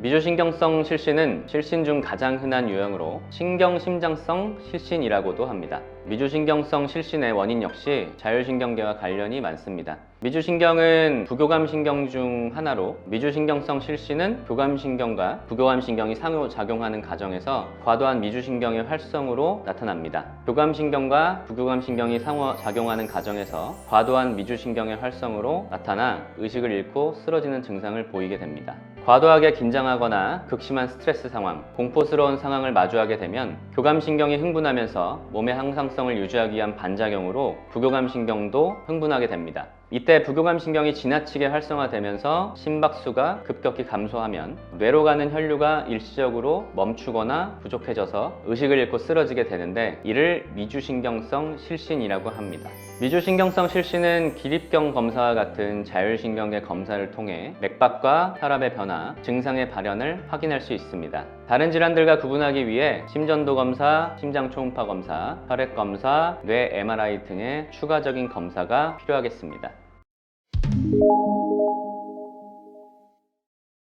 미주신경성 실신은 실신 중 가장 흔한 유형으로 신경심장성 실신이라고도 합니다. 미주신경성 실신의 원인 역시 자율신경계와 관련이 많습니다. 미주신경은 부교감 신경 중 하나로 미주신경성 실신은 교감신경과 부교감신경이 상호작용하는 과정에서 과도한 미주신경의 활성으로 나타납니다. 교감신경과 부교감신경이 상호작용하는 과정에서 과도한 미주신경의 활성으로 나타나 의식을 잃고 쓰러지는 증상을 보이게 됩니다. 과도하게 긴장하거나 극심한 스트레스 상황, 공포스러운 상황을 마주하게 되면 교감신경이 흥분하면서 몸의 항상성을 유지하기 위한 반작용으로 부교감신경도 흥분하게 됩니다. 이때 부교감 신경이 지나치게 활성화되면서 심박수가 급격히 감소하면 뇌로 가는 혈류가 일시적으로 멈추거나 부족해져서 의식을 잃고 쓰러지게 되는데 이를 미주신경성 실신이라고 합니다. 미주신경성 실신은 기립경 검사와 같은 자율신경계 검사를 통해 맥박과 혈압의 변화, 증상의 발현을 확인할 수 있습니다. 다른 질환들과 구분하기 위해 심전도 검사, 심장 초음파 검사, 혈액 검사, 뇌 MRI 등의 추가적인 검사가 필요하겠습니다. you